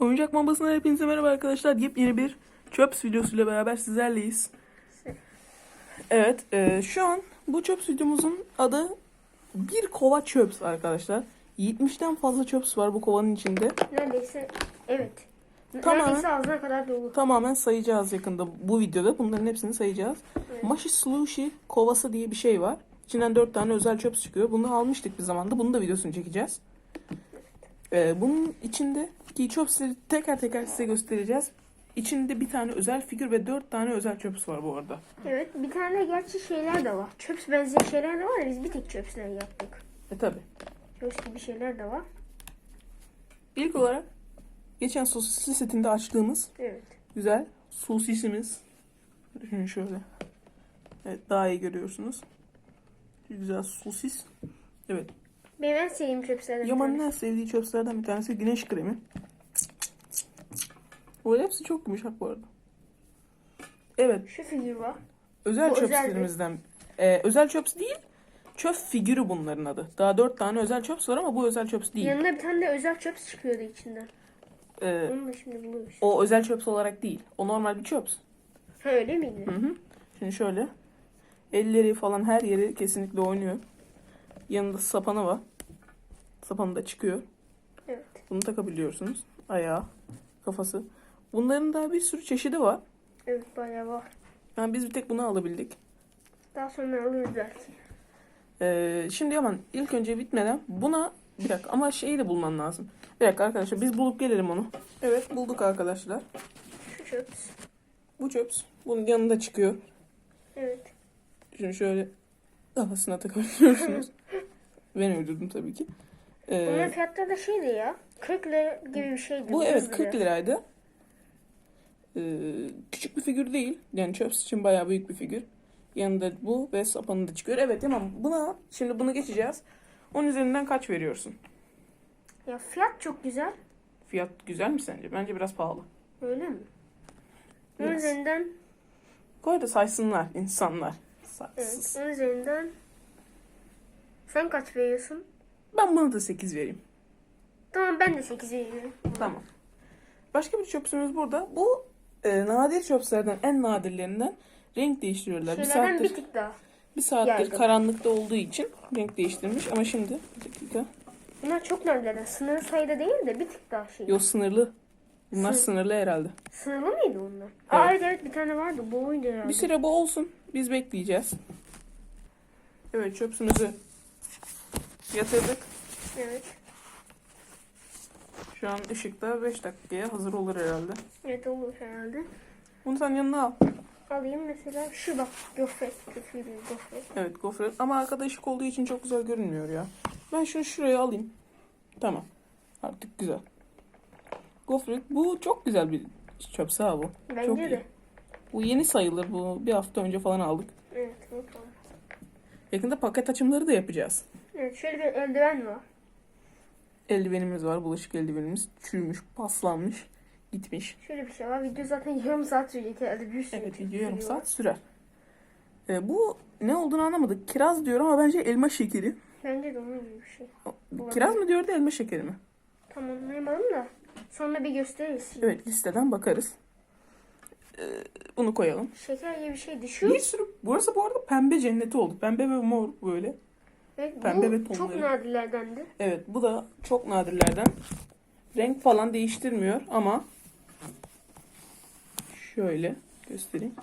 Oyuncak Mambası'na hepinize merhaba arkadaşlar. Yepyeni bir Çöps videosuyla beraber sizlerleyiz. Evet, e, şu an bu Çöps videomuzun adı Bir Kova Çöps arkadaşlar. 70'ten fazla çöps var bu kovanın içinde. Neredeyse evet. Tamamen- Neredeyse ağzına kadar dolu. Tamamen sayacağız yakında bu videoda. Bunların hepsini sayacağız. Evet. Mashi Slushy kovası diye bir şey var. İçinden 4 tane özel çöps çıkıyor. Bunu almıştık bir zamanda. Bunun da videosunu çekeceğiz. Ee, bunun içindeki çöpsleri teker teker size göstereceğiz. İçinde bir tane özel figür ve 4 tane özel çöps var bu arada. Evet bir tane gerçi şeyler de var. Çöps benzeyen şeyler de var biz bir tek çöpsler yaptık. E tabi. Çöps gibi şeyler de var. İlk olarak geçen sosisli setinde açtığımız Evet. güzel sosisimiz. Düşünün şöyle. Evet daha iyi görüyorsunuz. Güzel sosis. Evet. Benim en sevdiğim çöpslerden Yaman'ın en sevdiği çöpslerden bir tanesi güneş kremi. O hepsi çok yumuşak bu arada. Evet, Şu figür var. özel Bu çöpslerimizden. Ee, özel çöps değil, çöp figürü bunların adı. Daha dört tane özel çöps var ama bu özel çöps değil. Yanında bir tane de özel çöps çıkıyordu içinden. Ee, Onu da şimdi buluyoruz. o özel çöps olarak değil. O normal bir çöps. Ha öyle miydi? Hı hı. Şimdi şöyle. Elleri falan her yeri kesinlikle oynuyor. Yanında sapanı var. Sapanı da çıkıyor. Evet. Bunu takabiliyorsunuz. Ayağı, kafası. Bunların daha bir sürü çeşidi var. Evet bayağı var. Yani biz bir tek bunu alabildik. Daha sonra alırız belki. Ee, şimdi hemen ilk önce bitmeden buna bir dakika ama şeyi de bulman lazım. Bir dakika arkadaşlar biz bulup gelelim onu. Evet bulduk arkadaşlar. Şu çöps. Bu çöps. Bunun yanında çıkıyor. Evet. Şimdi şöyle kafasına takabiliyorsunuz. ben öldürdüm tabii ki. Ee, Bunların fiyatları da şeydi ya. 40 lira gibi bir şeydi. bu evet Hızlı 40 biraz. liraydı. Ee, küçük bir figür değil. Yani çöps için bayağı büyük bir figür. Yanında bu ve sapanı da çıkıyor. Evet tamam buna şimdi bunu geçeceğiz. Onun üzerinden kaç veriyorsun? Ya fiyat çok güzel. Fiyat güzel mi sence? Bence biraz pahalı. Öyle mi? Onun Biraz. üzerinden Koy da saysınlar insanlar. evet. Saysız. Onun üzerinden sen kaç veriyorsun? Ben buna da 8 vereyim. Tamam ben de 8 veriyorum. Tamam. Başka bir çöpsümüz burada. Bu e, nadir çöpslerden en nadirlerinden renk değiştiriyorlar. Bir Şeylerden saattir, bir tık daha. bir saattir yaygın. karanlıkta olduğu için renk değiştirmiş. Ama şimdi bir dakika. Bunlar çok nadirlerden. Sınırlı sayıda değil de bir tık daha şey. Yok sınırlı. Bunlar Sın- sınırlı herhalde. Sınırlı mıydı onlar? Aa evet evet bir tane vardı. Bu oydu herhalde. Bir süre bu olsun. Biz bekleyeceğiz. Evet çöpsümüzü yatırdık. Evet. Şu an ışıkta 5 dakikaya hazır olur herhalde. Evet olur herhalde. Bunu sen yanına al. Alayım mesela şu bak gofret. Kötü bir gofret. Evet gofret ama arkada ışık olduğu için çok güzel görünmüyor ya. Ben şunu şuraya alayım. Tamam. Artık güzel. Gofret bu çok güzel bir çöpse ha bu. Bence çok de. iyi. Bu yeni sayılır. Bu bir hafta önce falan aldık. Evet bakalım. Yakında paket açımları da yapacağız. Evet şöyle bir eldiven var. Eldivenimiz var. Bulaşık eldivenimiz. Çürümüş, paslanmış, gitmiş. Şöyle bir şey var. Video zaten yarım saat sürecek herhalde. Bir sürü Evet video yarım saat sürer. Ee, bu ne olduğunu anlamadık. Kiraz diyor ama bence elma şekeri. Bence de onun gibi bir şey. Olabilir. Kiraz mı diyordu elma şekeri mi? Tam anlayamadım da. Sonra bir gösteririz. şimdi. Evet listeden bakarız. Ee, bunu koyalım. Şeker gibi bir şeydi. Şu Bir sürü. Burası bu arada pembe cenneti oldu. Pembe ve mor böyle. Evet, pembe bu ve çok tonları. nadirlerdendi. Evet bu da çok nadirlerden. Renk falan değiştirmiyor ama şöyle göstereyim.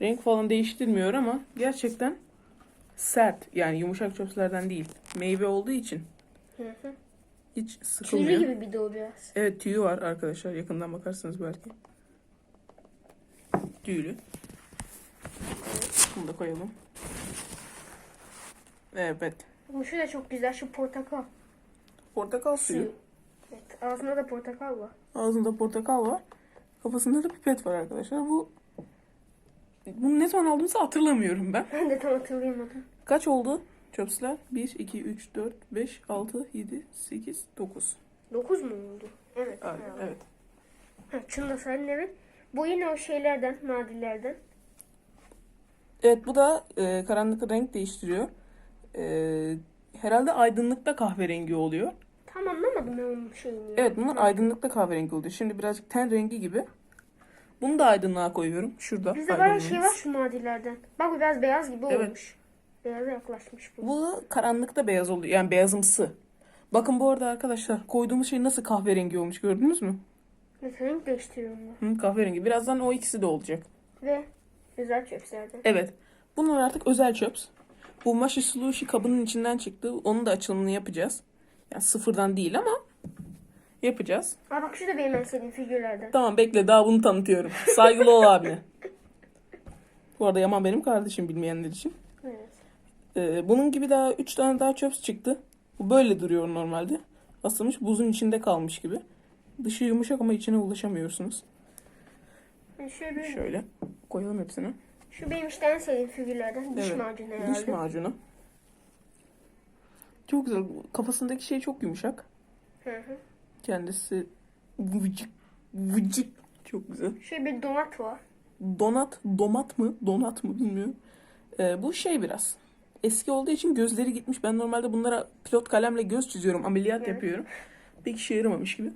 Renk falan değiştirmiyor ama gerçekten sert. Yani yumuşak çöpslerden değil. Meyve olduğu için Hı hı. hiç sıkılmıyor. Tüylü gibi bir de o biraz. Evet tüyü var arkadaşlar. Yakından bakarsanız belki. Tüylü. Bunu da koyalım. Evet. Bu şu da çok güzel. Şu portakal. Portakal suyu. Suyu. Evet, ağzında da portakal var. Ağzında portakal var. Kafasında da pipet var arkadaşlar. Bu bunu ne zaman aldığımızı hatırlamıyorum ben. Ben de tam hatırlayamadım. Kaç oldu? Çöpsler 1, 2, 3, 4, 5, 6, 7, 8, 9. 9 mu oldu? Evet. Evet. evet. Ha, şunu da sayın. Bu yine o şeylerden, nadirlerden. Evet bu da e, karanlıkta renk değiştiriyor. E, herhalde aydınlıkta kahverengi oluyor. Tam anlamadım ben onun şeyini. Evet bunlar aydınlıkta kahverengi oluyor. Şimdi birazcık ten rengi gibi. Bunu da aydınlığa koyuyorum. Şurada. Bizde bayağı şey var şu madilerden. Bak bu biraz beyaz gibi Evet. olmuş. Beyaza yaklaşmış bu. Bu karanlıkta beyaz oluyor. Yani beyazımsı. Bakın bu arada arkadaşlar koyduğumuz şey nasıl kahverengi olmuş gördünüz mü? Mesela renk değiştiriyorum ben. Hı, kahverengi. Birazdan o ikisi de olacak. Ve güzel çöpslerden. Evet. Bunlar artık özel çöps. Bu Mashi Slushy kabının içinden çıktı. Onun da açılımını yapacağız. Yani sıfırdan değil ama yapacağız. Aa bak şu da benim en sevdiğim figürlerden. Tamam bekle daha bunu tanıtıyorum. Saygılı ol abine. Bu arada Yaman benim kardeşim bilmeyenler için. Evet. Ee, bunun gibi daha 3 tane daha çöps çıktı. Bu böyle duruyor normalde. Asılmış buzun içinde kalmış gibi. Dışı yumuşak ama içine ulaşamıyorsunuz. Yani şöyle Şöyle koyalım hepsini. Şu benim işte en sevdiğim figürlerden. Diş Evet. macunu herhalde. Diş macunu. Çok güzel. Kafasındaki şey çok yumuşak. Hı hı. Kendisi vıcık vıcık. Çok güzel. Şöyle bir donat var. Donat, domat mı? Donat mı bilmiyorum. Ee, bu şey biraz. Eski olduğu için gözleri gitmiş. Ben normalde bunlara pilot kalemle göz çiziyorum. Ameliyat Evet. yapıyorum. Pek işe yaramamış gibi.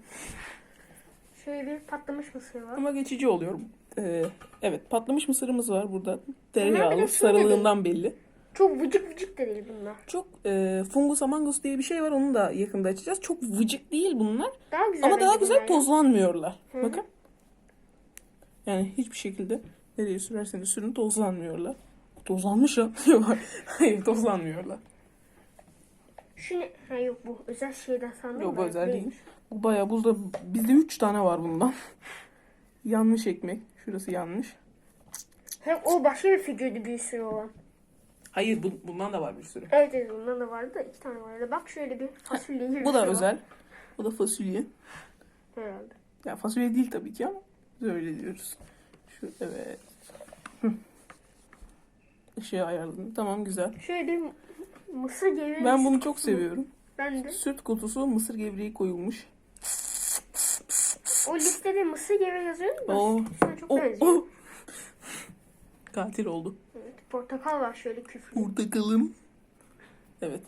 Şöyle bir patlamış mısır var. Ama geçici oluyor. Ee, evet patlamış mısırımız var burada. Tereyağlı. Sarılığından belli. Çok vıcık vıcık da değil bunlar. Çok e, fungus amangus diye bir şey var. Onu da yakında açacağız. Çok vıcık değil bunlar. Daha güzel. Ama daha güzel tozlanmıyorlar. Hı. Bakın. Yani hiçbir şekilde nereye sürerseniz sürün tozlanmıyorlar. Tozlanmış ya. Hayır tozlanmıyorlar. Ne? Ha yok bu özel şeyden sandım. Yok bu özel değil. değilmiş. Bu bayağı buzda bizde 3 tane var bundan. yanmış ekmek. Şurası yanmış. Hem o başka bir figürdü bir sürü olan. Hayır bu, bundan da var bir sürü. Evet evet bundan da vardı da iki tane vardı. Bak şöyle bir fasulye gibi Bu da şey var özel. Bu da fasulye. Herhalde. Ya fasulye değil tabii ki ama biz öyle diyoruz. Şu evet. Hı. Işığı ayarladım. Tamam güzel. Şöyle mısır gevreği. Ben bunu çok seviyorum. Ben de. Süt kutusu mısır gevreği koyulmuş. O listede mısır gevreği yazıyor da. Oo. Çok Oh, benziyor. Katil oldu. Evet, portakal var şöyle küflü. Portakalım. Evet.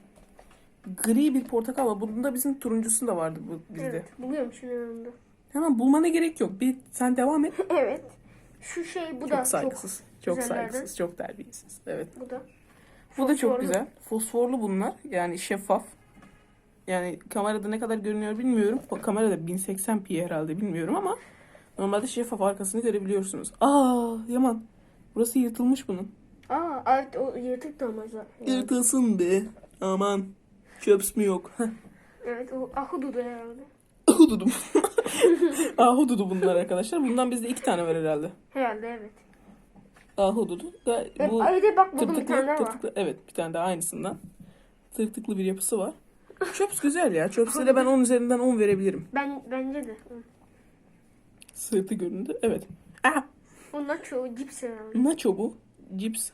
Gri bir portakal var. Bunun da bizim turuncusu da vardı bu bizde. Evet buluyorum şunun yanında. Hemen bulmana gerek yok. Bir sen devam et. evet. Şu şey bu da Çok saygısız. Çok, güzellerden. saygısız. Çok terbiyesiz. Evet. çok. Bu da. Bu da çok Fosforlu. güzel. Fosforlu bunlar. Yani şeffaf. Yani kamerada ne kadar görünüyor bilmiyorum. Kamerada 1080p herhalde bilmiyorum ama normalde şeffaf arkasını görebiliyorsunuz. Aa Yaman. Burası yırtılmış bunun. Aa evet o yırtık da ama zaten. Yırtılsın be. Aman. Çöps mü yok? Evet o ahududu herhalde. Ahududu. Ahududu bunlar arkadaşlar. Bundan bizde iki tane var herhalde. Herhalde evet. Ahududu. Hep Bu ayda bak buldum bir tane daha var. Evet bir tane daha aynısından. Tırtıklı bir yapısı var. Çöps güzel ya. Çöps'e de ben 10 üzerinden 10 verebilirim. Ben bence de. Sırtı göründü. Evet. Aa, Onlar çoğu cips herhalde. nacho bu. Cips.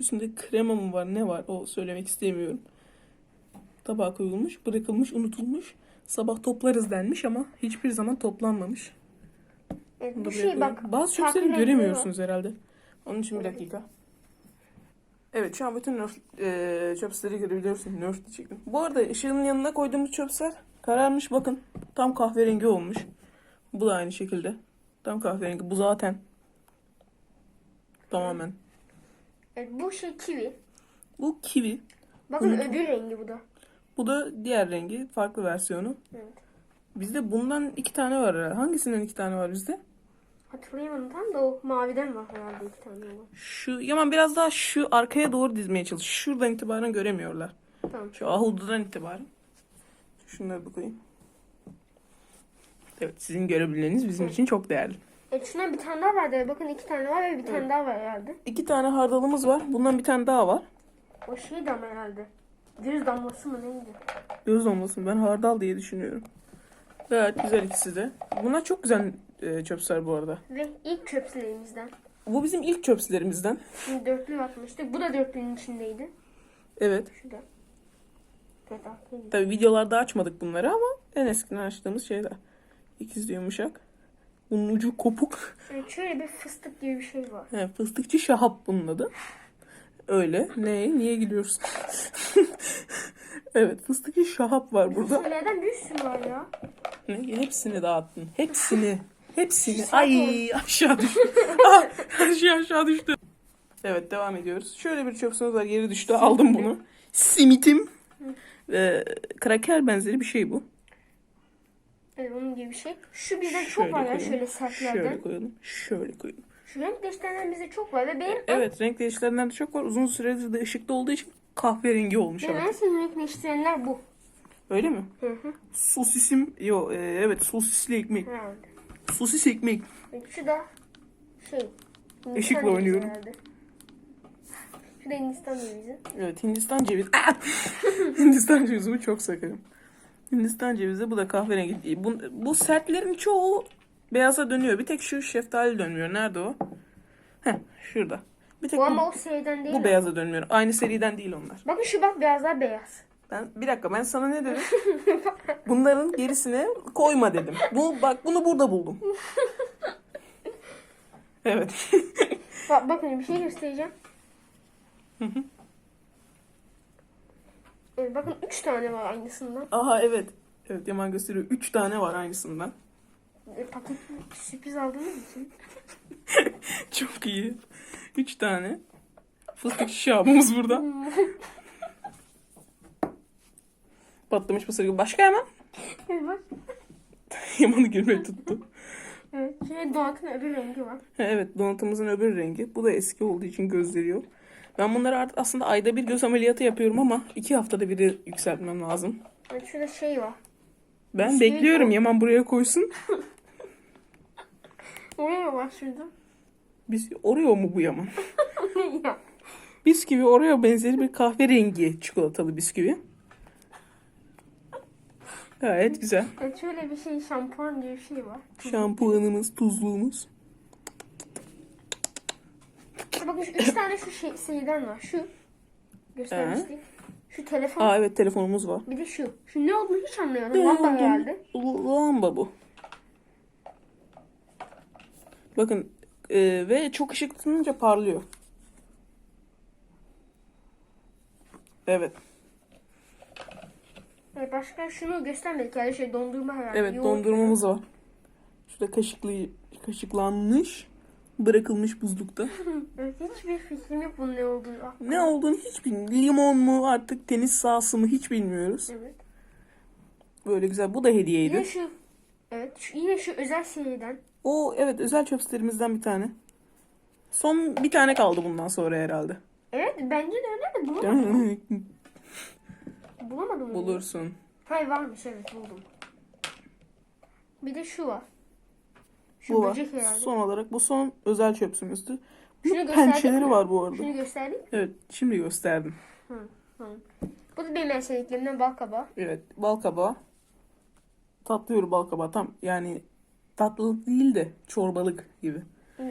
Üstünde krema mı var ne var o söylemek istemiyorum. Tabağa koyulmuş, bırakılmış, unutulmuş. Sabah toplarız denmiş ama hiçbir zaman toplanmamış. Evet, Bunu da bu buraya şey koyalım. bak. Bazı farklı çöpleri renkleri göremiyorsunuz herhalde. Onun için bir dakika. Evet şu an bütün nerf, e, çöpsleri görebiliyorsun. Nerf diyecektim. Bu arada ışığın yanına koyduğumuz çöpsler kararmış bakın. Tam kahverengi olmuş. Bu da aynı şekilde. Tam kahverengi. Bu zaten. Tamamen. Evet, bu şey kivi. Bu kivi. Bakın Hı. öbür rengi bu da. Bu da diğer rengi. Farklı versiyonu. Evet. Bizde bundan iki tane var herhalde. Hangisinden iki tane var bizde? Hatırlayamadım tam da o maviden var herhalde iki tane var. Şu Yaman biraz daha şu arkaya doğru dizmeye çalış. Şuradan itibaren göremiyorlar. Tamam. Şu ahududan itibaren. Şunları da koyayım. Evet sizin görebilmeniz bizim için çok değerli. Evet şundan bir tane daha vardı. Bakın iki tane var ve bir tane daha var herhalde. İki tane hardalımız var. Bundan bir tane daha var. O şey de ama herhalde. Göz damlası mı neydi? Göz olmasın ben hardal diye düşünüyorum. Gayet güzel ikisi de. Bunlar çok güzel e, çöpsler bu arada. Ve ilk çöpsülerimizden. Bu bizim ilk çöpslerimizden. Şimdi dörtlü atmıştık. Bu da dörtlünün içindeydi. Evet. Arkaydı. Tabi videolarda açmadık bunları ama en eskiden açtığımız şeyler. İkizli yumuşak. Bunun ucu kopuk. Evet şöyle bir fıstık gibi bir şey var. He, fıstıkçı şahap bunun adı. Öyle. Ne? Niye gülüyorsun? Evet fıstıklı şahap var burada. Şeylerden bir sürü var ya. Ne? Hepsini dağıttın. Hepsini. Hepsini. Ay aşağı düştü. ah, her şey aşağı düştü. Evet devam ediyoruz. Şöyle bir çöpsünüz var geri düştü. Aldım bunu. Simitim. Ee, kraker benzeri bir şey bu. Evet onun gibi bir şey. Şu bizde çok var ya koyalım. şöyle sertlerden. Şöyle koyalım. Şöyle koyalım. Şu renk değiştirenler bizde çok var ve benim Evet renk değiştirenler de çok var. Uzun süredir de ışıkta olduğu için kahverengi olmuş benim en artık. sevdiğim renk değiştirenler bu. Öyle mi? Hı hı. Sosisim, yo e, evet sosisli ekmek. Herhalde. Sosis ekmek. Şu da şey. Işıkla oynuyorum. herhalde. Şu da Hindistan cevizi. Evet Hindistan cevizi. Ah! Hindistan cevizimi çok severim. Hindistan cevizi bu da kahverengi. Bu, bu sertlerin çoğu beyaza dönüyor. Bir tek şu şeftali dönmüyor. Nerede o? Heh şurada. Bir tek Bu bu, ama o seriden değil. bu mi? beyaza dönmüyor. Aynı seriden değil onlar. Bakın şu bak biraz daha beyaz. Ben bir dakika ben sana ne dedim? Bunların gerisine koyma dedim. Bu bak bunu burada buldum. Evet. Bak, bakın bir şey göstereceğim. Evet, bakın 3 tane var aynısından. Aha evet. Evet Yaman gösteriyor. Üç tane var aynısından. E, paket sürpriz aldığınız için. Çok iyi. Üç tane. Fıstık şişabımız burada. Patlamış mısır gibi. Başka hemen. Evet bak. Yaman'ı gülme tuttu. Evet. Şöyle donatın öbür rengi var. Evet donatımızın öbür rengi. Bu da eski olduğu için gözleri yok. Ben bunları artık aslında ayda bir göz ameliyatı yapıyorum ama iki haftada bir yükseltmem lazım. Evet, şurada şey var. Ben Şey bekliyorum bu. Yaman buraya koysun. Oraya var şurada. Biz Oreo mu bu Yaman? ya. Bisküvi Oreo benzeri bir kahverengi çikolatalı bisküvi. Gayet güzel. Evet, şöyle bir şey şampuan gibi bir şey var. Şampuanımız, tuzluğumuz. İşte bakın şu üç tane şu şey, seriden var. Şu. Göstermiştik. Şu telefon. Aa evet telefonumuz var. Bir de şu. Şu ne olduğunu hiç anlayamadım. Lamba herhalde. Lamba bu. Bakın e, ve çok ışık tutununca parlıyor. Evet. Evet, başka şunu göstermedik. Yani şey dondurma herhalde. Evet Yoğurt. dondurmamız var. Şurada kaşıklı kaşıklanmış, bırakılmış buzlukta. Evet, hiçbir fikrim yok bunun ne olduğunu. Ne olduğunu hiç bilmiyorum. Limon mu artık tenis sahası mı hiç bilmiyoruz. Evet. Böyle güzel. Bu da Yine hediyeydi. şu. Evet. Şu, yine şu özel seriden. O evet özel çöpslerimizden bir tane. Son bir tane kaldı bundan sonra herhalde. Evet bence de öyle de bulamadım. Bulamadım. onu. Bulursun. Hayır varmış evet buldum. Bir de şu var. Şu Bu var. böcek herhalde. Son olarak bu son özel Bunun gösterdik pençeleri mi? var bu arada. Şunu gösterdik. Evet şimdi gösterdim. Hı, hı. Bu da benim en sevdiklerimden bal kabağı. Evet bal kabağı. Tatlı bir bal kabağı tam yani tatlı değil de çorbalık gibi.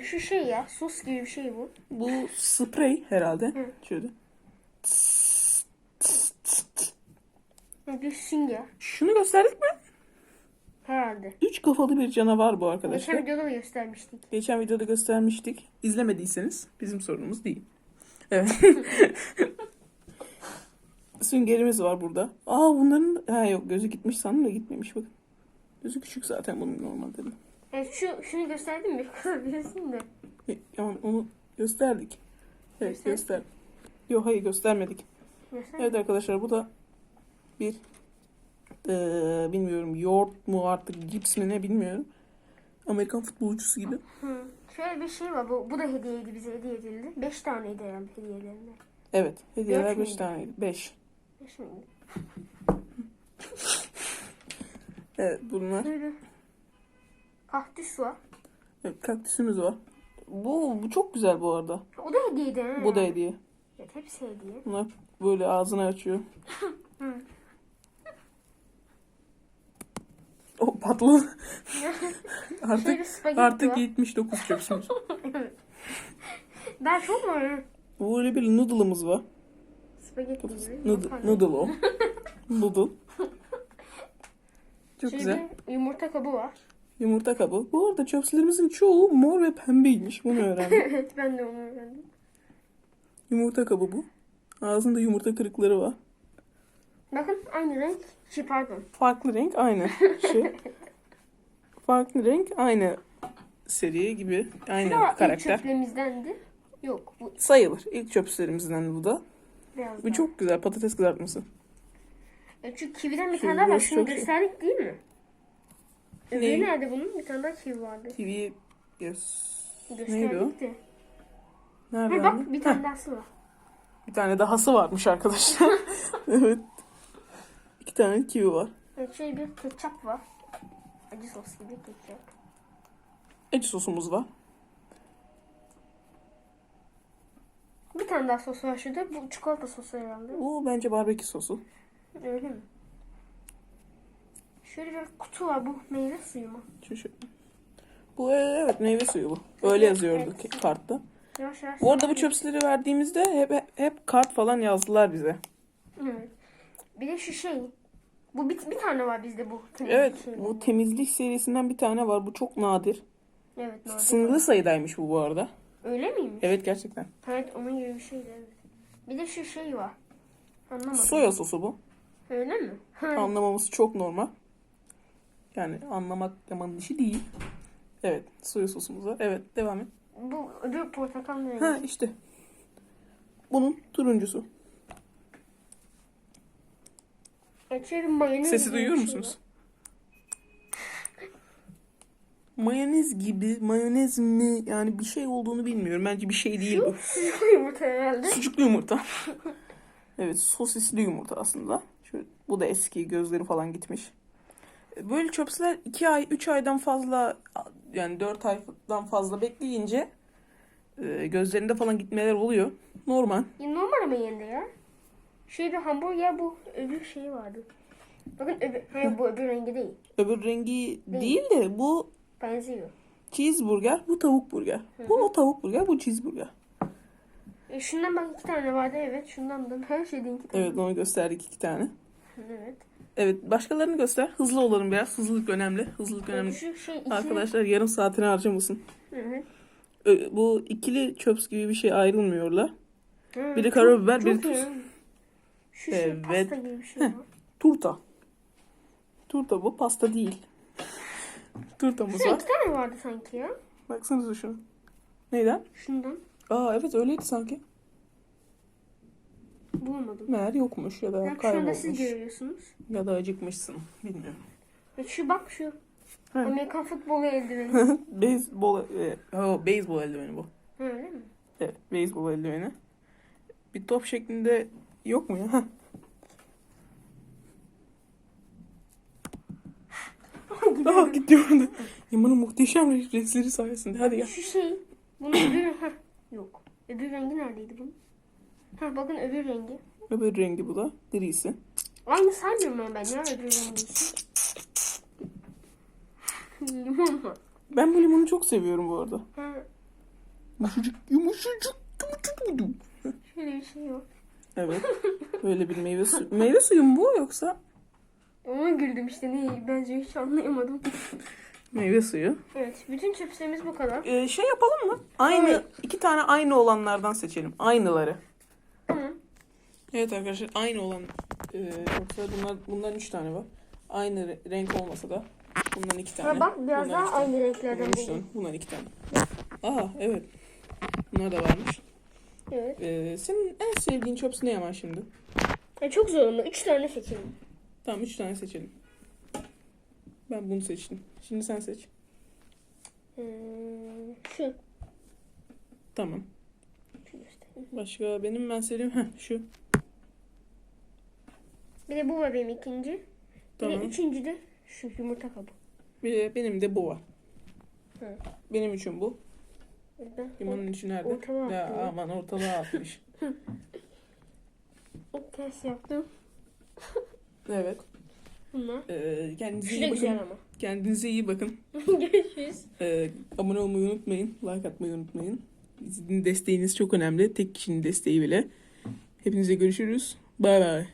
Şu şey ya sos gibi bir şey bu. Bu sprey herhalde. Hı. Şöyle. Yani Sünger Şunu gösterdik mi? herhalde. Üç kafalı bir canavar bu Geçen arkadaşlar. videoda da göstermiştik. Geçen videoda göstermiştik. İzlemediyseniz bizim sorunumuz değil. Evet. Süngerimiz var burada. Aa bunların ha yok gözü gitmiş sandım da gitmemiş bakın. Gözü küçük zaten bunun normalde. de. Evet şu şunu gösterdim mi? Biliyorsun da. Yaman onu gösterdik. Evet göster. Yok hayır göstermedik. Göster. Evet arkadaşlar bu da bir eee, bilmiyorum yoğurt mu artık cips mi ne bilmiyorum. Amerikan futbolcusu gibi. Hı. Şöyle bir şey var. Bu, bu da hediyeydi bize hediye edildi. Beş taneydi herhalde hediyelerinde. Evet hediyeler Dört 5 müydü? taneydi. 5. Beş miydi? Evet bunlar. Böyle kaktüs var. Evet, kaktüsümüz var. Bu, bu çok güzel bu arada. O da hediyeydi. ha. Bu da hediye. Evet hepsi hediye. Bunlar böyle ağzını açıyor. Hı. O patladı. artık Şöyle artık var. 79 çöpsümüz. Ben çok mu? Böyle bir noodle'ımız var. Spagetti gibi. Noodle, noodle o. noodle. Çok Şöyle güzel. yumurta kabı var. Yumurta kabı. Bu arada çöpslerimizin çoğu mor ve pembeymiş. Bunu öğrendim. evet ben de onu öğrendim. Yumurta kabı bu. Ağzında yumurta kırıkları var. Bakın aynı renk. Şey pardon. Farklı renk aynı şey. Farklı renk aynı seri gibi. Aynı ilk karakter. çöplerimizdendi. Yok bu Sayılır. İlk çöpslerimizden bu da. beyaz. Bu çok güzel patates kızartması. E, çünkü kividen bir tane daha var. Şunu iyi. gösterdik değil mi? Öbürü Neyi? nerede bunun? Bir tane daha kivi vardı. Kivi göz. Neydi o? Gösterdik de. Nerede? Ha, bak bir tane dahası var. Bir tane dahası varmış arkadaşlar. evet. Tane kivi var. Şey bir ketçap var. Acı sos gibi ketçap. Acı sosumuz var. Bir tane daha sos var şurada. Bu çikolata sosu herhalde. Bu bence barbekü sosu. Öyle mi? Şöyle bir kutu var. Bu meyve suyu mu? Şu, şu. Bu e, evet meyve suyu bu. Öyle yazıyordu Evet. kartta. Yavaş yavaş. Bu arada bu çöpsleri verdiğimizde hep, hep, hep kart falan yazdılar bize. Evet. Bir de şu şey. Bu bir, bir tane var bizde bu. temizlik Evet şeyi. bu temizlik serisinden bir tane var. Bu çok nadir. Evet. nadir. Sınırlı sayıdaymış bu bu arada. Öyle miymiş? Evet gerçekten. Evet onun gibi bir şeydi evet. Bir de şu şey var. Anlamadım. Soya sosu bu. Öyle mi? Ha. Anlamaması çok normal. Yani anlamak yaman işi değil. Evet soya sosumuz var. Evet devam et. Bu öbür portakal rengi. Ha işte. Bunun turuncusu. Şöyle bir mayonez Sesi duyuyor şey musunuz? Mayonez gibi, mayonez mi? Yani bir şey olduğunu bilmiyorum. Bence bir şey değil bu. Sucuklu yumurta herhalde. Sucuklu yumurta. evet, sosisli yumurta aslında. Şu, bu da eski, gözleri falan gitmiş. Böyle çöpsler 2 ay, 3 aydan fazla yani 4 aydan fazla bekleyince e, gözlerinde falan gitmeler oluyor. Normal. Ya normal ama yerinde bir hamburger bu öbür şey vardı. Bakın öbür, hayır bu öbür rengi değil. Öbür rengi değil de bu Benziyor. cheeseburger, bu tavuk burger. Bu o tavuk burger, bu cheeseburger. E, şundan bak iki tane vardı evet. Şundan da her şeyden iki tane. Evet onu gösterdik iki tane. Evet. Evet başkalarını göster. Hızlı olalım biraz. Hızlılık önemli. Hızlılık önemli. Şu şey iki. Arkadaşlar yarım saatini harcamasın. Ö- Bu ikili çöps gibi bir şey ayrılmıyorlar. Hı, Biri karabiber, biri tuz. Şu şey Evet. pasta gibi bir şey var. Turta. Turta bu pasta değil. Turtamız Şu var. iki tane vardı sanki ya. Baksanıza şunu. Neyden? Şundan. Aa evet öyleydi sanki. Bulamadım. Meğer yokmuş ya da Bak şu anda siz kaybolmuş. görüyorsunuz. Ya da acıkmışsın. Bilmiyorum. Bak şu bak şu. Ha. Amerikan futbolu eldiveni. beyzbol, e, oh, beyzbol eldiveni bu. Ha, Öyle mi? Evet, beyzbol eldiveni. Bir top şeklinde yok mu ya? Aa gitti orada. Yaman'ın muhteşem refleksleri sayesinde. Hadi gel. Şu şey. Bunun öbür... Heh, yok. Öbür rengi neredeydi bunun? Ha bakın öbür rengi. Öbür rengi bu da. Grisi. Aynı saymıyorum ama ben ya öbür rengi. Limon mu? Ben bu limonu çok seviyorum bu arada. Ha, Yumuşacık, yumuşacık, yumuşacık mıydı? şöyle bir şey yok. Evet. Böyle bir meyve suyu. Meyve suyu mu bu yoksa? Ona güldüm işte ne bence hiç anlayamadım. Meyve suyu. Evet bütün çöplerimiz bu kadar. Ee, şey yapalım mı? Aynı, Evet. iki tane aynı olanlardan seçelim. Aynıları. Tamam. Evet arkadaşlar aynı olan e, yoksa bunlar bundan üç tane var. Aynı re- renk olmasa da bundan iki tane. Ha bak biraz bundan daha üç tane, aynı renklerden bundan üç tane, buldum. bundan iki tane. Aha evet. Bunlar da varmış. Evet. Ee, senin en sevdiğin çöps ne Yaman şimdi? Ya çok zor ama üç tane seçelim. Tamam üç tane seçelim. Ben bunu seçtim. Şimdi sen seç. Ee, şu. Tamam. Başka benim ben sevdiğim heh, şu. Bir de bu var benim ikinci. Bir Tamam. de üçüncü de şu yumurta kabı. Bir de benim de bu var. Hı. Benim için bu. Ben Limonun içi nerede? Ortalığa ya attım. aman ortalığa atmış. test yaptım. evet. Bunlar. Ee, kendinize Şu da iyi bakın. güzel ama. Kendinize iyi bakın. Görüşürüz. Ee, abone olmayı unutmayın. Like atmayı unutmayın. Sizin desteğiniz çok önemli. Tek kişinin desteği bile. Hepinize görüşürüz. Bay bay.